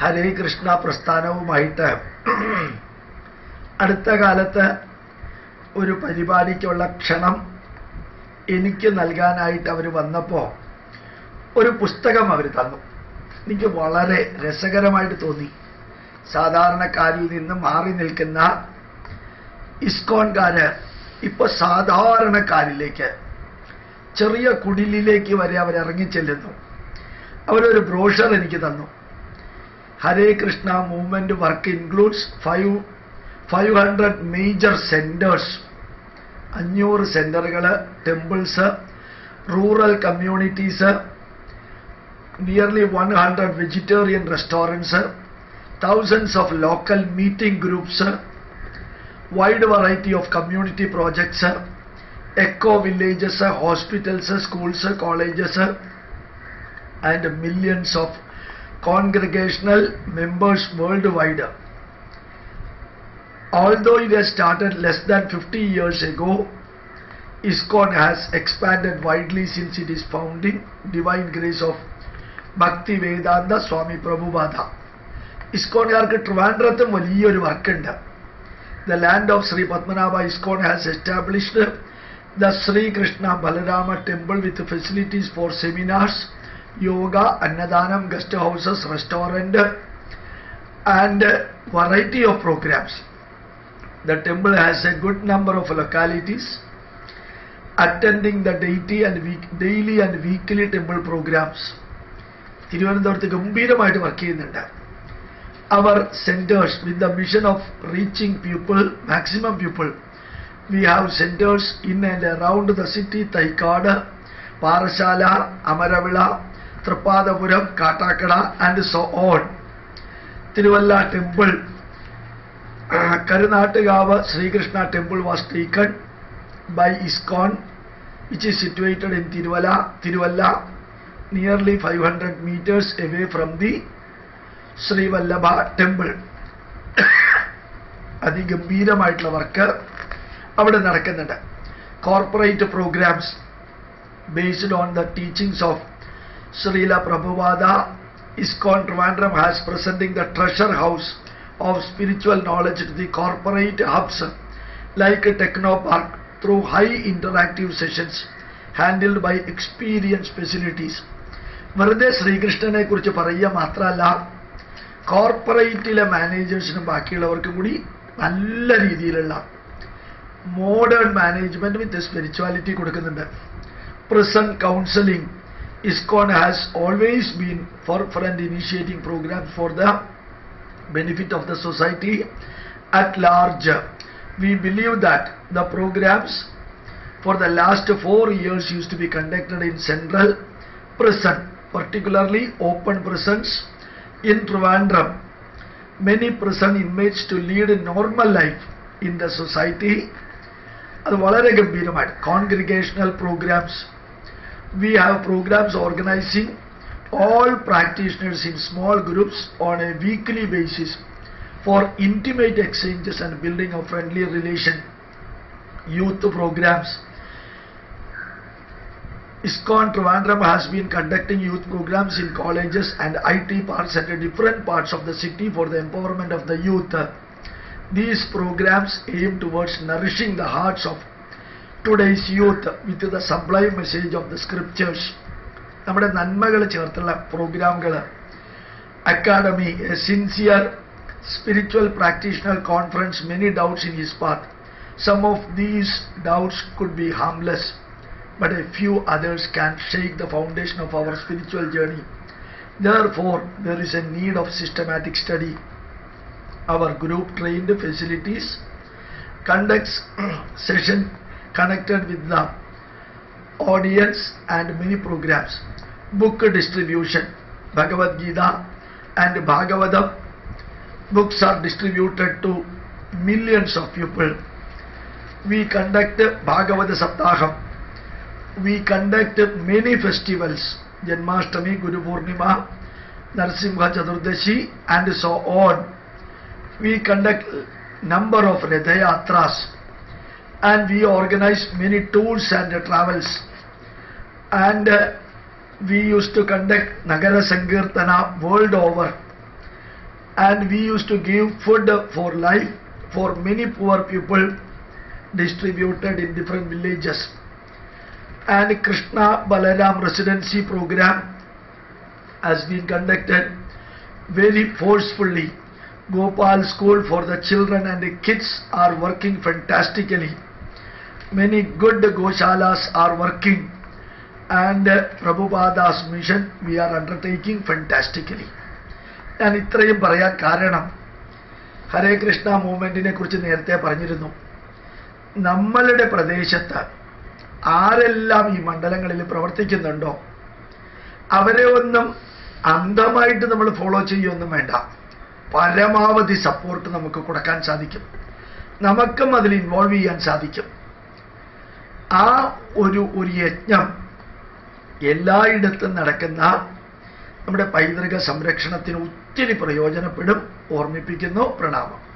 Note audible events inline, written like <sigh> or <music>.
ഹരേ കൃഷ്ണ പ്രസ്ഥാനവുമായിട്ട് അടുത്ത കാലത്ത് ഒരു പരിപാടിക്കുള്ള ക്ഷണം എനിക്ക് നൽകാനായിട്ട് അവർ വന്നപ്പോൾ ഒരു പുസ്തകം അവർ തന്നു. എനിക്ക് വളരെ രസകരമായിട്ട് തോന്നി. സാധാരണക്കാരിൽ നിന്ന് മാറി നിൽക്കുന്ന ഇസ്കോൺകാര് ഇപ്പൊ സാധാരണക്കാരിലേക്ക് ചെറിയ കുടിലിലേക്ക് വരെ അവർ ഇറങ്ങിച്ചെല്ലുന്നു അവരൊരു ബ്രോഷർ എനിക്ക് തന്നു. Krishna movement work includes five five hundred major centres അഞ്ഞൂറ് സെന്ററുകൾ temples rural communities nearly one hundred vegetarian restaurants thousands of local meeting groups, wide variety of community projects, eco villages, hospitals, schools, colleges, and millions of congregational members worldwide. Although it has started less than 50 years ago, ISKCON has expanded widely since its founding, Divine Grace of Bhakti Vedanta Swami Prabhupada. ഇസ്കോൺകാർക്ക് ട്രിവാൻഡ്രത്തും വലിയൊരു വർക്കുണ്ട് the land of Sri Padmanabha ISKCON has established the Srikrishna Balarama temple with facilities for seminars yoga annadanam guest houses restaurant and variety of programmes the temple has a good number of localities attending the deity and daily and weekly temple programmes തിരുവനന്തപുരത്ത് ഗംഭീരമായിട്ട് work ചെയ്യുന്നുണ്ട്. അവർ centers with the mission of reaching people maximum people we have centers in and around the city Thycaud Parassala Amaravila, Trapadapuram, Katakada, and so on. Tiruvalla temple, Karnataka Sri Krishna temple was taken by ISKCON, which is situated in Tiruvalla, Tiruvalla, nearly 500 meters away from the Sreevallabha temple അതിഗംഭീരമായിട്ടുള്ള work അവിടെ നടക്കുന്നുണ്ട് corporate programmes based on the teachings of Srila Prabhupada ISKCON Trivandrum has presenting the treasure house of spiritual knowledge to the corporate hubs like Technopark through high interactive sessions handled by experience facilities വെറുതെ ശ്രീകൃഷ്ണനെ കുറിച്ച് പറയുക മാത്രമല്ല കോർപ്പറേറ്റിലെ മാനേജേഴ്സിനും ബാക്കിയുള്ളവർക്കും കൂടി നല്ല രീതിയിലുള്ള modern management with spirituality കൊടുക്കുന്നുണ്ട്. Present counselling ISKCON has always been forefront initiating programmes for the benefit of the society at large. We believe that the programs for the last four years used to be conducted in central prison, particularly open prisons in Trivandrum. Many prison inmates to lead a normal life in the society. അത് വളരെ ഗംഭീരമായിട്ട് congregational programmes we have programs organizing all practitioners in small groups on a weekly basis for intimate exchanges and building of friendly relation youth programs ISKCON Trivandrum has been conducting youth programs in colleges and IT parks at different parts of the city for the empowerment of the youth. These programs aim towards nourishing the hearts of today's youth with the sublime message of the scriptures. നമ്മുടെ നന്മകൾ ചേർത്തുള്ള പ്രോഗ്രാമുകൾ academy a sincere spiritual practitioner conference many doubts in his path some of these doubts could be harmless but a few others can shake the foundation of our spiritual journey. Therefore, there is a need of systematic study. Our group trained facilities conducts <clears throat> session connected with the audience and many programs. Book distribution, Bhagavad Gita and Bhagavatam books are distributed to millions of people. We conduct Bhagavata Saptaham we conduct many festivals Janmashtami, Guru Purnima, Narsimha Chaturdashi and so on. We conduct number of Radhayatras and we organized many tours and travels and uh, we used to conduct Nagara Sankirtana world over. and we used to give food for life for many poor people distributed in different villages. And Krishna Balaram residency program has been conducted very forcefully. Gopal School for the children and the kids are working fantastically. Many good Goshalas are working. And Prabhupada's mission we are undertaking fantastically. ഞാൻ ഇത്രയും പറയാൻ കാരണം ഹരേ കൃഷ്ണ മൂവ്മെന്റിനെ കുറിച്ച് നേരത്തെ പറഞ്ഞിരുന്നു. നമ്മളുടെ പ്രദേശത്ത് ആരെല്ലാം ഈ മണ്ഡലങ്ങളിൽ പ്രവർത്തിക്കുന്നുണ്ടോ അവരെ ഒന്നും അന്ധമായിട്ട് നമ്മൾ ഫോളോ ചെയ്യുമൊന്നും വേണ്ട. പരമാവധി സപ്പോർട്ട് നമുക്ക് കൊടുക്കാൻ സാധിക്കും. നമുക്കും അതിൽ ഇൻവോൾവ് ചെയ്യാൻ സാധിക്കും. ആ ഒരു ഒരു യജ്ഞം എല്ലായിടത്തും നടക്കുന്ന നമ്മുടെ പൈതൃക സംരക്ഷണത്തിന് ഒത്തിരി പ്രയോജനപ്പെടും ഓർമ്മിപ്പിക്കുന്നു പ്രണാമം.